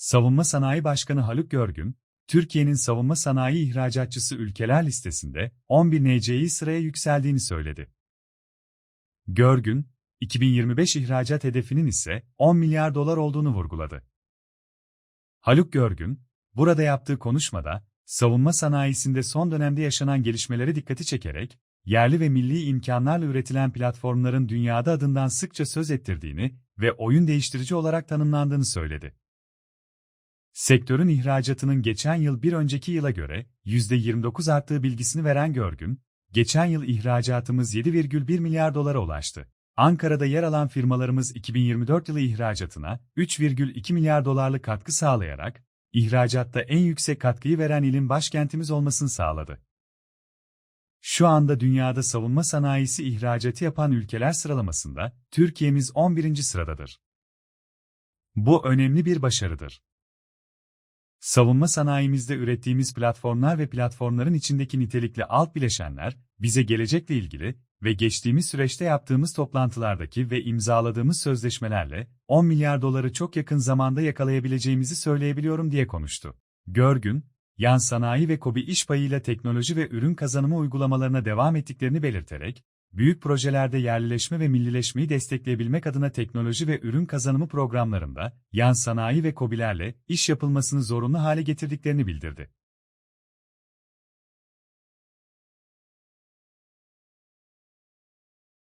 Savunma Sanayi Başkanı Haluk Görgün, Türkiye'nin savunma sanayi ihracatçısı ülkeler listesinde 11 NC'yi sıraya yükseldiğini söyledi. Görgün, 2025 ihracat hedefinin ise 10 milyar dolar olduğunu vurguladı. Haluk Görgün, burada yaptığı konuşmada, savunma sanayisinde son dönemde yaşanan gelişmelere dikkati çekerek, yerli ve milli imkanlarla üretilen platformların dünyada adından sıkça söz ettirdiğini ve oyun değiştirici olarak tanımlandığını söyledi. Sektörün ihracatının geçen yıl bir önceki yıla göre %29 arttığı bilgisini veren Görgün, geçen yıl ihracatımız 7,1 milyar dolara ulaştı. Ankara'da yer alan firmalarımız 2024 yılı ihracatına 3,2 milyar dolarlık katkı sağlayarak, ihracatta en yüksek katkıyı veren ilin başkentimiz olmasını sağladı. Şu anda dünyada savunma sanayisi ihracatı yapan ülkeler sıralamasında Türkiye'miz 11. sıradadır. Bu önemli bir başarıdır. Savunma sanayimizde ürettiğimiz platformlar ve platformların içindeki nitelikli alt bileşenler, bize gelecekle ilgili ve geçtiğimiz süreçte yaptığımız toplantılardaki ve imzaladığımız sözleşmelerle 10 milyar doları çok yakın zamanda yakalayabileceğimizi söyleyebiliyorum diye konuştu. Görgün, yan sanayi ve KOBİ iş payıyla teknoloji ve ürün kazanımı uygulamalarına devam ettiklerini belirterek, büyük projelerde yerlileşme ve millileşmeyi destekleyebilmek adına teknoloji ve ürün kazanımı programlarında, yan sanayi ve KOBİ'lerle iş yapılmasını zorunlu hale getirdiklerini bildirdi.